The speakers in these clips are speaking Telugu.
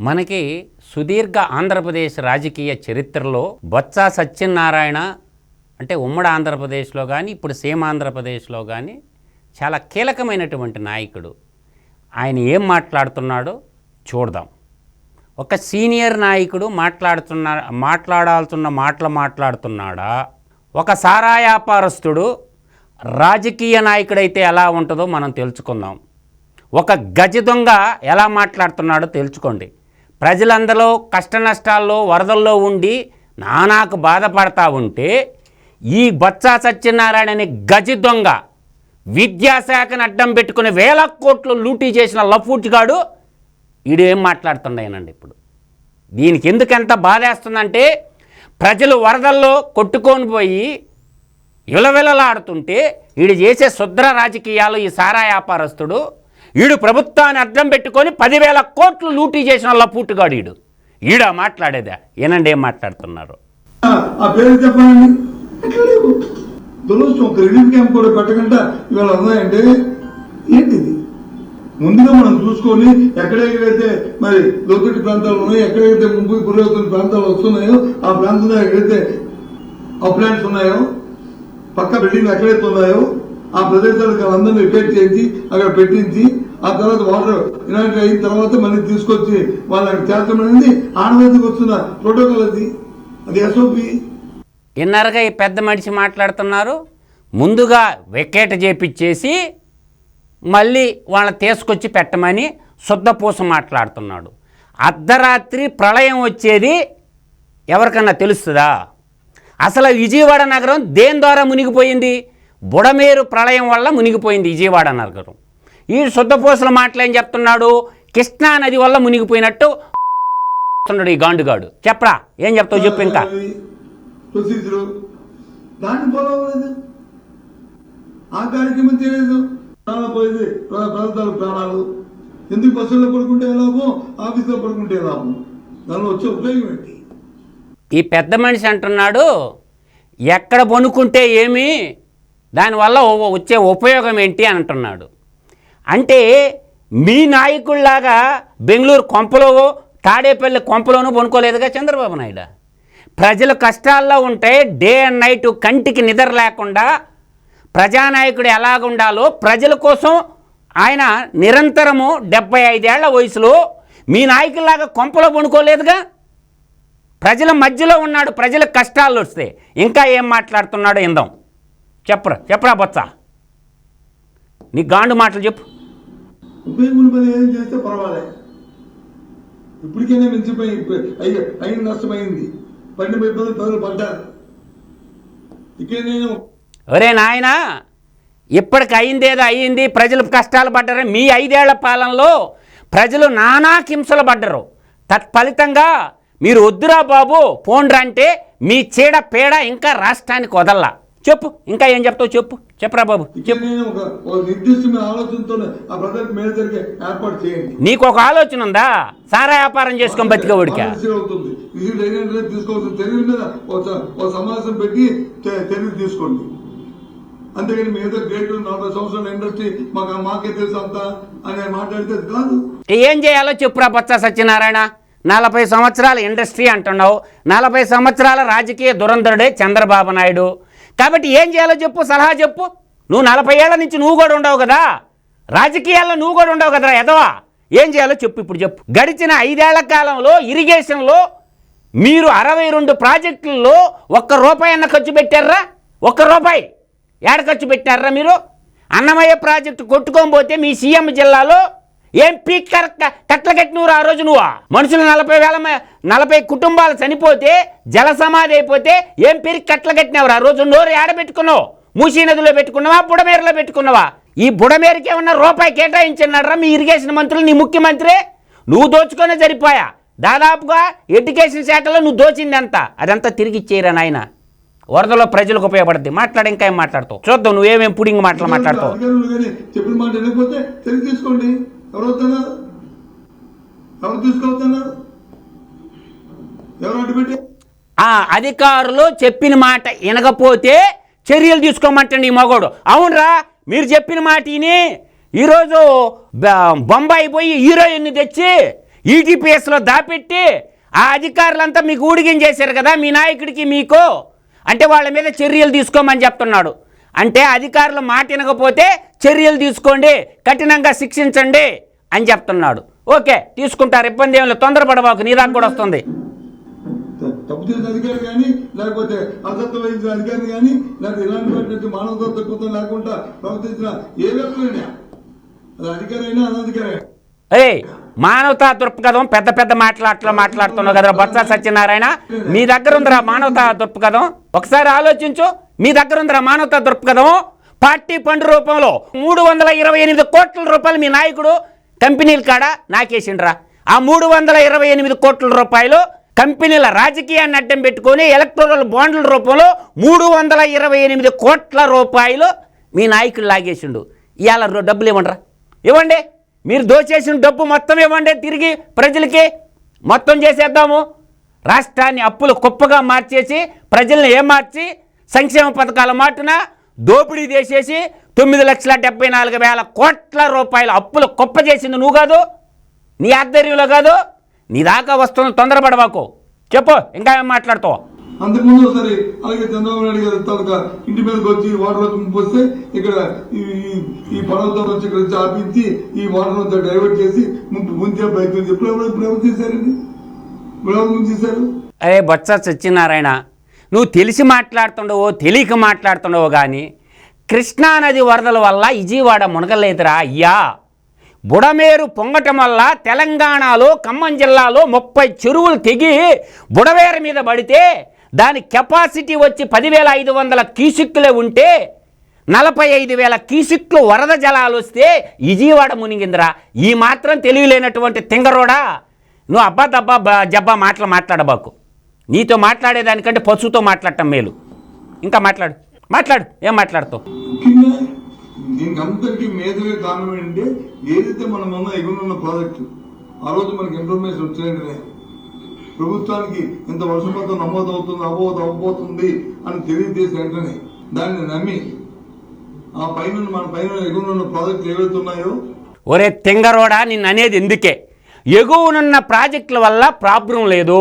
మనకి సుదీర్ఘ ఆంధ్రప్రదేశ్ రాజకీయ చరిత్రలో బొత్స సత్యనారాయణ అంటే ఉమ్మడి ఆంధ్రప్రదేశ్లో కానీ ఇప్పుడు సేమ్ ఆంధ్రప్రదేశ్లో కానీ చాలా కీలకమైనటువంటి నాయకుడు. ఆయన ఏం మాట్లాడుతున్నాడో చూడదాం. ఒక సీనియర్ నాయకుడు మాట్లాడుతున్న మాట్లాడాల్సిన మాటలు మాట్లాడుతున్నాడా? ఒక సారా వ్యాపారస్తుడు రాజకీయ నాయకుడైతే ఎలా ఉంటుందో మనం తెలుసుకుందాం. ఒక గజ దొంగ ఎలా మాట్లాడుతున్నాడో తెలుసుకోండి. ప్రజలందరూ కష్ట నష్టాల్లో వరదల్లో ఉండి నానాకు బాధపడతా ఉంటే ఈ బొత్స సత్యనారాయణ అనే గజ దొంగ విద్యాశాఖను అడ్డం పెట్టుకుని వేల కోట్లు లూటీ చేసిన లఫూట్గాడు ఈడు ఏం మాట్లాడుతున్నాయనండి ఇప్పుడు. దీనికి ఎందుకు ఎంత బాధేస్తుందంటే ప్రజలు వరదల్లో కొట్టుకొని పోయి విలవిలలాడుతుంటే వీడు చేసే శుద్ర రాజకీయాలు ఈ సారా వ్యాపారస్తుడు వీడు ప్రభుత్వాన్ని అడ్డం పెట్టుకొని పదివేల కోట్లు లూటీ చేసిన లపూటుగాడు ఈడు. ఈడ మాట్లాడేదా? ఏనండి ఏం మాట్లాడుతున్నారు? ఆ పేరు చెప్పండి. దురదృష్టం ఒక రిలీఫ్ క్యాంప్ కూడా పెట్టకుండా ఇవాళ ఉన్నాయంటే ఏంటిది? ముందుగా మనం చూసుకొని ఎక్కడెక్కడైతే మరి లోతట్టు ప్రాంతాలు ఉన్నాయో ఎక్కడైతే ముంపు గురవుతున్న ప్రాంతాలు వస్తున్నాయో ఆ ప్రాంతంలో ఎక్కడైతే అప్లాంట్స్ ఉన్నాయో పక్క బిల్డింగ్లు ఎక్కడైతే ఉన్నాయో ఆ ప్రదేశాలకు అందరినీ రిపేర్ చేయించి అక్కడ పెట్టించి ఆ తర్వాత వాటర్ ఇలాంటి అయిన తర్వాత మళ్ళీ తీసుకొచ్చి వాళ్ళకి చేర్చమనేది అనేది వస్తున్న ప్రోటోకాల్ అది. అది ఎస్ఓపి ఇన్నరగా ఈ పెద్ద మనిషి మాట్లాడుతున్నారు. ముందుగా వికెట్ చేపిచ్చేసి మళ్ళీ వాళ్ళని తీసుకొచ్చి పెట్టమని శుద్ధపూస మాట్లాడుతున్నాడు. అర్ధరాత్రి ప్రళయం వచ్చేది ఎవరికన్నా తెలుస్తుందా? అసలు విజయవాడ నగరం దేని ద్వారా మునిగిపోయింది? బుడమేరు ప్రళయం వల్ల మునిగిపోయింది విజయవాడ నగరం. ఈ శుద్ధపూసల మాటలు చెప్తున్నాడు? కృష్ణా నది వల్ల మునిగిపోయినట్టు ఈ గాండుగాడు. చెప్పరా? ఏం చెప్తావు చెప్పు ఇంకా. ఆ కార్యక్రమం ప్రాణాలు పోయింది. ప్ర- ప్రాంతాల ప్రాణాలు. ఎందుకు బస్సుల్లో పడుకుంటే లాభం ఆఫీసులో పడుకుంటే లాభం? దానిలో వచ్చే ఉపయోగం ఏంటి? ఈ పెద్ద మనిషి అంటున్నాడు ఎక్కడ పనుకుంటే ఏమి దానివల్ల వచ్చే ఉపయోగం ఏంటి అని అంటున్నాడు. అంటే మీ నాయకుల్లాగా బెంగళూరు కొంపలో తాడేపల్లి కొంపలోనూ పనుకోలేదుగా చంద్రబాబు నాయుడు. ప్రజలు కష్టాల్లో ఉంటే డే అండ్ నైట్ కంటికి నిద్ర లేకుండా ప్రజానాయకుడు ఎలాగుండాలో ప్రజల కోసం ఆయన నిరంతరము డెబ్బై ఐదేళ్ళ వయసులో మీ నాయకుల్లాగా కొంపలో పనుకోలేదుగా? ప్రజల మధ్యలో ఉన్నాడు ప్రజల కష్టాలు వస్తే ఇంకా ఏం మాట్లాడుతున్నాడో ఇందాం చెప్పరా చెప్పరా బొత్స. నీ గాండు మాటలు చెప్పు. ఉపయోగం పని ఏం చేస్తే పర్వాలే. ఇప్పటికైనా మించిపోయి అయ్యి అయిన నష్టమైంది. పండిన ఇబ్బంది ప్రజలు పడ్డారు ఇక్కడ నేను ఒరే నాయనా ఇప్పటికి అయిందేదో అయ్యింది ప్రజలు కష్టాలు పడ్డారు. మీ ఐదేళ్ళ పాలనలో ప్రజలు నానా హింసలు పడ్డరు. తత్ఫలితంగా మీరు వద్దురా బాబు పోండ్రా అంటే మీ చీడ పేడ ఇంకా రాష్ట్రానికి వదల్లా. చెప్పు ఇంకా ఏం చెప్తావు చెప్పు. చెప్పరా బాబు నీకు ఒక ఆలోచన ఉందా? సారా వ్యాపారం చేసుకొని బతికేవాడికా? సమావేశం పెట్టి తెలివి తీసుకోండి. అంతేగాని మీ ఏదో గ్రేట్ నలభై సంవత్సరాల ఇండస్ట్రీ మాకు మాకే తెలుసు అంతా అని మాట్లాడితే అది కాదు. ఏం చేయాలో చెప్పురా బొత్స సత్యనారాయణ. నలభై సంవత్సరాల ఇండస్ట్రీ అంటున్నావు. నలభై సంవత్సరాల రాజకీయ దురంధరుడే చంద్రబాబు నాయుడు. కాబట్టి ఏం చేయాలో చెప్పు సలహా చెప్పు. నువ్వు నలభై ఏళ్ళ నుంచి నువ్వు కూడా ఉండవు కదా. రాజకీయాల్లో నువ్వు కూడా ఉండవు కదరా ఎదవా ఏం చేయాలో చెప్పు ఇప్పుడు చెప్పు. గడిచిన ఐదేళ్ళ కాలంలో ఇరిగేషన్లో మీరు అరవై రెండు ప్రాజెక్టుల్లో ఒక్క రూపాయి అన్న ఖర్చు పెట్టారా? ఒక్క రూపాయి. ఏడ ఖర్చు పెట్టారా మీరు? అన్నమయ్య ప్రాజెక్టు కొట్టుకోకపోతే పోతే మీ సీఎం జిల్లాలో ఏం పీక్ కట్ల కట్టినవురు ఆ రోజు నువ్వు? మనుషులు నలభై వేల నలభై కుటుంబాలు చనిపోతే జల సమాధి అయిపోతే ఏం పీరికి కట్ల కట్టినవరు ఆ రోజు? నోరు ఏడ పెట్టుకున్నావు? మూసీ నదిలో పెట్టుకున్నావా? బుడమేరులో పెట్టుకున్నావా? ఈ బుడమేరుకి ఏమన్నా రూపాయి కేటాయించినారా మీ ఇరిగేషన్ మంత్రులు నీ ముఖ్యమంత్రి? నువ్వు దోచుకునే సరిపోయా. దాదాపుగా ఎడ్యుకేషన్ శాఖలో నువ్వు దోచింది అంత అదంతా తిరిగి ఇచ్చేయరా నాయన. వరదలో ప్రజలకు ఉపయోగపడుతుంది మాట్లాడి ఇంకా ఏం మాట్లాడతావు? చూద్దాం నువ్వేమేం పుడింగ్ మాటలు మాట్లాడతావు? చెప్పిన మాట తీసుకోండి ఎవరు వస్తున్నారు ఎవరు తీసుకొస్తున్నారు ఎవరు అడ్డుపెట్టి ఆ అధికారులు చెప్పిన మాట వినకపోతే చర్యలు తీసుకోమంటండి ఈ మగోడు. అవునరా మీరు చెప్పిన మాట విని ఈరోజు బొంబాయి పోయి హీరోయిన్ని తెచ్చి ఈటీపీఎస్లో దాపెట్టి ఆ అధికారులంతా మీకు ఊడిగించేశారు కదా మీ నాయకుడికి మీకు? అంటే వాళ్ళ మీద చర్యలు తీసుకోమని చెప్తున్నాడు. అంటే అధికారులు మాట వినకపోతే చర్యలు తీసుకోండి కఠినంగా శిక్షించండి. అని చెప్తున్నాడు. ఓకే తీసుకుంటారు. ఇబ్బంది ఏం లేదు. తొందరపడబాకు. నీ దాకా కూడా వస్తుంది. తప్పు చేసిన అధికారి కానీ లేకపోతే అసత్వం వహించిన అధికారి కానీ లేకపోతే ఇలాంటి మానవత లేకుండా ప్రవర్తించిన ఏ వ్యక్తులైనా అది అధికారి అయినా అనధికారి మానవతా దృక్పథం పెద్ద పెద్ద మాట్లాటలు మాట్లాడుతున్నావు కదా బొత్స సత్యనారాయణ. మీ దగ్గర ఉందిరా మానవతా దృక్పథం? ఒకసారి ఆలోచించు. మీ దగ్గర ఉందిరా మానవతా దృక్పథం? పార్టీ ఫండ్ రూపంలో మూడు వందల ఇరవై ఎనిమిది కోట్ల రూపాయలు మీ నాయకుడు కంపెనీల కాడ నాకేసిండ్రా. ఆ మూడు వందల ఇరవై ఎనిమిది కోట్ల రూపాయలు కంపెనీల రాజకీయాన్ని అడ్డం పెట్టుకొని ఎలక్ట్రల్ బాండ్ల రూపంలో మూడు వందల ఇరవై ఎనిమిది కోట్ల రూపాయలు మీ నాయకుడు లాగేసిండు. ఇవాళ డబ్బులు ఇవ్వండిరా. ఇవ్వండి. మీరు దోచేసిన డబ్బు మొత్తం ఇవ్వండి. తిరిగి ప్రజలకి మొత్తం చేసేద్దాము. రాష్ట్రాన్ని అప్పులు కుప్పగా మార్చేసి ప్రజల్ని ఏమార్చి సంక్షేమ పథకాల మాటున దోపిడీ చేసేసి తొమ్మిది లక్షల డెబ్బై నాలుగు వేల కోట్ల రూపాయల అప్పులు కుప్ప చేసింది నువ్వు కాదు నీ ఆధ్వర్యంలో కాదు నీ దాకా వస్తుంది తొందరపడబాకు. చెప్పు ఇంకా ఏం మాట్లాడుతావు? అంతకుముందు ఒకసారి అలాగే చంద్రబాబు నాయుడు గారు తాలూకా ఇంటి మీదకి వచ్చి వాటర్ వస్తే ఇక్కడ ఈ పడవతో వచ్చి ఇక్కడ వచ్చి ఆపించి ఈ వాటర్ అంతా డైవర్ట్ చేసి ముందు ముంచే ప్రయత్నం చేసి ఇప్పుడు ఎవరు ఇప్పుడు ఎవరు చేశారండి ఇప్పుడు ఎవరు ముంచేశారు అరే బొత్స సత్యనారాయణ నువ్వు తెలిసి మాట్లాడుతుండవో తెలియక మాట్లాడుతుండవో కానీ కృష్ణానది వరదల వల్ల విజయవాడ మునగలేదురా అయ్యా. బుడమేరు పొంగటం వల్ల తెలంగాణలో ఖమ్మం జిల్లాలో ముప్పై చెరువులు తెగి బుడవేర మీద పడితే దాని కెపాసిటీ వచ్చి పదివేల ఐదు వందల క్యూసిక్కులే ఉంటే నలభై ఐదు వేల క్యూసిక్లు వరద జలాలు వస్తే ఇజీవాడ మునిగిందిరా. ఈ మాత్రం తెలియలేనటువంటి తింగరోడా. నువ్వు అబ్బా దబ్బా బ- జబ్బా మాటలు మాట్లాడబాకు. నీతో మాట్లాడేదానికంటే పశువుతో మాట్లాడటం మేలు. ఇంకా మాట్లాడు. మాట్లాడు ఏం మాట్లాడుతావు? ముఖ్యంగా దీనికి అంతటికీ మేజర్గా కారణం ఏంటంటే ఏదైతే మనం ఎగురున్న ప్రాజెక్టు ఆ రోజు మనకి ఇన్ఫర్మేషన్ వచ్చినట్టునే ప్రభుత్వానికి ఇంత వర్షపాతం నమోదు అవుతుంది అవ్వదు అవ్వబోతుంది అని తెలియజేసి వెంటనే దాన్ని నమ్మి ఆ పైన మన పైన ఎగురున్న ప్రాజెక్టులు ఏవైతే ఉన్నాయో ఒరే తింగరోడా నిన్ను అనేది ఎందుకే? ఎగువనున్న ప్రాజెక్టుల వల్ల ప్రాబ్లం లేదు.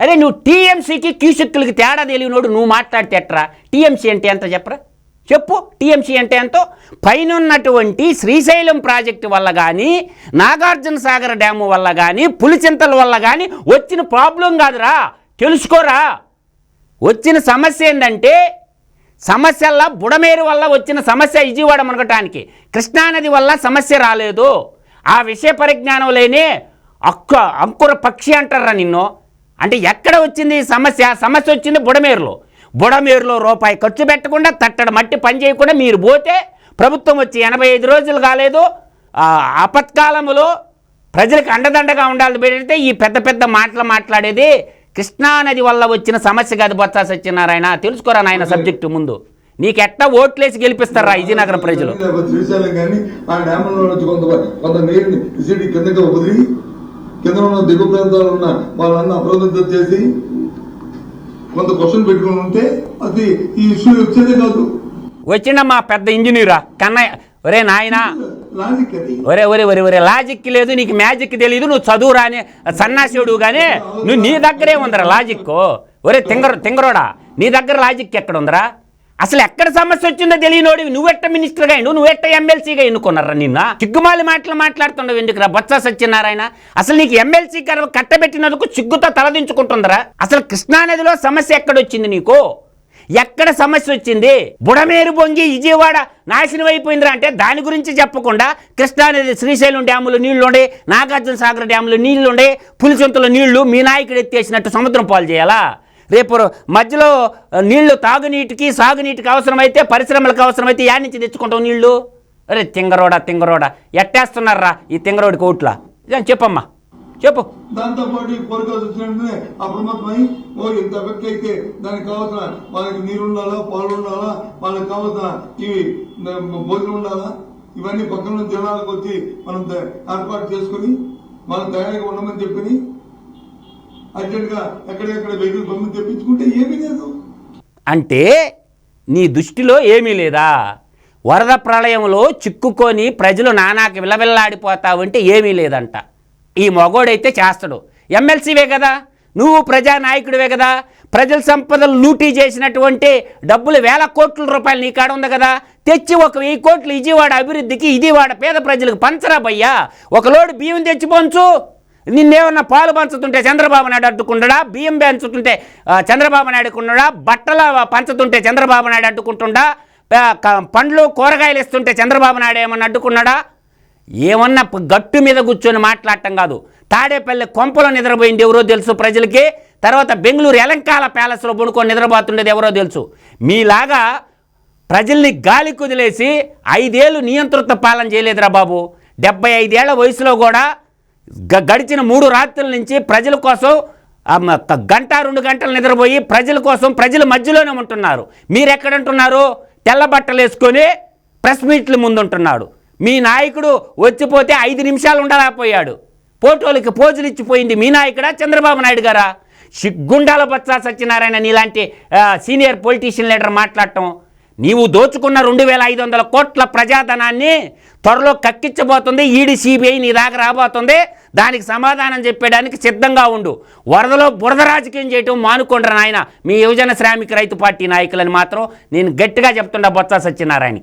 అరే నువ్వు టీఎంసీకి క్యూసెక్కులకి తేడా తెలియనోడు నువ్వు మాట్లాడితే ఎట్రా? టీఎంసీ అంటే ఎంత చెప్పరా? చెప్పు టీఎంసీ అంటే ఎంతో? పైన ఉన్నటువంటి శ్రీశైలం ప్రాజెక్టు వల్ల కానీ నాగార్జున సాగర్ డ్యాము వల్ల కానీ పులిచింతల వల్ల కానీ వచ్చిన ప్రాబ్లం కాదురా. తెలుసుకోరా? వచ్చిన సమస్య ఏంటంటే సమస్యల్లా బుడమేరు వల్ల వచ్చిన సమస్య ఇజీవాడ మునగటానికి. కృష్ణానది వల్ల సమస్య రాలేదు. ఆ విషయ పరిజ్ఞానం లేని అక్క అంకుర పక్షి అంటారా నిన్ను? అంటే ఎక్కడ వచ్చింది ఈ సమస్య సమస్య వచ్చింది బుడమేరులో బుడమేరులో రూపాయి ఖర్చు పెట్టకుండా తట్టడ మట్టి పని చేయకుండా మీరు పోతే ప్రభుత్వం వచ్చి ఎనభై ఐదు రోజులు కాలేదు ఆ ఆపత్కాలములో ప్రజలకు అండదండగా ఉండాలని పెడితే ఈ పెద్ద పెద్ద మాటలు మాట్లాడేది కృష్ణానది వల్ల వచ్చిన సమస్య కాదు బొత్స సత్యనారాయణ తెలుసుకోరా నాయన సబ్జెక్టు ముందు నీకు ఎట్టా ఓట్లేసి గెలిపిస్తారా విజయనగరం ప్రజలు కింద ఉన్న దిగువ ప్రాంతాల్లో ఉన్న వాళ్ళందరూ అప్రమత్తం చేసి కొంత క్వశ్చన్ పెట్టుకుని ఉంటే అది ఈ ఇష్యూ వచ్చేదే కాదు. వచ్చిన మా పెద్ద ఇంజనీరా? కన్నయ్య ఒరే నాయనా. ఒరే ఒరే ఒరే ఒరే లాజిక్ లేదు నీకు మ్యాజిక్ తెలియదు నువ్వు చదువు రాని సన్నాసుడు కానీ నువ్వు నీ దగ్గరే ఉందరా లాజిక్ ఒరే తింగర తింగరోడా? నీ దగ్గర లాజిక్ ఎక్కడ ఉందరా? అసలు ఎక్కడ సమస్య వచ్చిందో తెలియనోడివి. నువ్వెట్ట మినిస్టర్గా అయ్యిండు? నువ్వెట్ట ఎమ్మెల్సీగా ఎన్నుకున్నారా నిన్న? సిగ్గుమాలి మాటలు మాట్లాడుతుండవు ఎందుకురా? బొత్స సత్యనారాయణ. అసలు నీకు ఎమ్మెల్సీ కట్టబెట్టినందుకు సిగ్గుతో తలదించుకుంటుందరా. అసలు కృష్ణానదిలో సమస్య ఎక్కడొచ్చింది నీకు? ఎక్కడ సమస్య వచ్చింది? బుడమేరు బొంగి విజయవాడ నాశనం అయిపోయిందిరా అంటే దాని గురించి చెప్పకుండా కృష్ణానది శ్రీశైలం డ్యాములు నీళ్ళు ఉండే నాగార్జున సాగర్ డ్యాములో నీళ్ళు ఉండే పులిసొంతలో నీళ్ళు మీ నాయకుడు ఎత్తేసినట్టు సముద్రం పాలు చేయాలా? రేపు మధ్యలో నీళ్ళు తాగునీటికి సాగునీటికి అవసరమైతే పరిశ్రమలకు అవసరమైతే యా నుంచి తెచ్చుకుంటాం నీళ్ళు? అరే తింగరోడా తింగరోడా ఎట్టేస్తున్నారా ఈ తింగరోడి కోట్ల? ఇదేం చెప్పమ్మా చెప్పు. దాంతో పాటు ఈ వచ్చినట్టునే అప్రమత్తమై ఓ ఇంత వ్యక్తి అయితే దానికి కావాల్సిన వాళ్ళకి నీరు ఉండాలా పాలు ఉండాలా వాళ్ళకి కావాల్సిన ఇవి భోజనం ఉండాలా ఇవన్నీ పక్కన జనాలకు వచ్చి మనం ఏర్పాటు చేసుకుని మనం తయారీగా ఉండమని చెప్పి ఎక్కడెక్కడ వెహికల్ పంపి తెప్పించుకుంటే ఏమీ లేదు. అంటే నీ దృష్టిలో ఏమీ లేదా? వరద ప్రళయంలో చిక్కుకొని ప్రజలు నానాకి విలవిల్లాడిపోతావంటే ఏమీ లేదంట. ఈ మగోడైతే చేస్తాడు. ఎమ్మెల్సీవే కదా? నువ్వు ప్రజానాయకుడివే కదా? ప్రజల సంపదలు లూటీ చేసినటువంటి డబ్బులు వేల కోట్ల రూపాయలు నీ కాడ ఉంది కదా? తెచ్చి ఒక వెయ్యి కోట్లు ఇజీవాడ అభివృద్ధికి ఇదివాడ పేద ప్రజలకు పంచరా భయ్యా. ఒక లోడు బియ్యం తెచ్చిపోంచు నిన్నేమన్నా పాలు పంచుతుంటే చంద్రబాబు నాయుడు అడ్డుకుంటాడా? బియ్యం పంచుతుంటే చంద్రబాబు నాయుడు అడ్డుకుంటాడా బట్టల పంచుతుంటే చంద్రబాబు నాయుడు అడ్డుకుంటుండా? పండ్లు కూరగాయలు ఇస్తుంటే చంద్రబాబు నాయుడు ఏమన్నా అడ్డుకున్నాడా? ఏమన్నా గట్టు మీద కూర్చొని మాట్లాడటం కాదు. తాడేపల్లి కొంపలో నిద్రపోయింది ఎవరో తెలుసు ప్రజలకి? తర్వాత బెంగళూరు ఎలంకాల ప్యాలెస్లో పడుకొని నిద్రపోతుండేది ఎవరో తెలుసు. మీలాగా ప్రజల్ని గాలి కుదిలేసి ఐదేళ్ళు నియంతృత్వ పాలన చేయలేదురా బాబు. డెబ్బై ఐదేళ్ళ వయసులో కూడా గడిచిన మూడు రాత్రుల నుంచి ప్రజల కోసం గంట రెండు గంటలు నిద్రపోయి ప్రజల కోసం ప్రజల మధ్యలోనే ఉంటున్నారు. మీరెక్కడంటున్నారు? తెల్ల బట్టలు వేసుకొని ప్రెస్ మీట్ల ముందుంటున్నాడు. మీ నాయకుడు వచ్చిపోతే ఐదు నిమిషాలు ఉండలేకపోయాడు. ఫోటోలకి పోజులు ఇచ్చిపోయింది మీ నాయకుడా చంద్రబాబు నాయుడు గారా? సిగ్గుండాల బొత్స సత్యనారాయణ నీలాంటి సీనియర్ పొలిటీషియన్ లీడర్ మాట్లాడటం నీవు దోచుకున్న రెండు వేల ఐదు వందల కోట్ల ప్రజాధనాన్ని త్వరలో కక్కించబోతుంది. ఈడీ సిబిఐ నీ దాకా రాబోతుంది. దానికి సమాధానం చెప్పడానికి సిద్ధంగా ఉండు. వరదలో బురద రాజకీయం చేయటం మానుకుండ్ర నాయన. మీ యువజన శ్రామిక రైతు పార్టీ నాయకులని మాత్రం నేను గట్టిగా చెప్తుండ బొత్స సత్యనారాయణకి.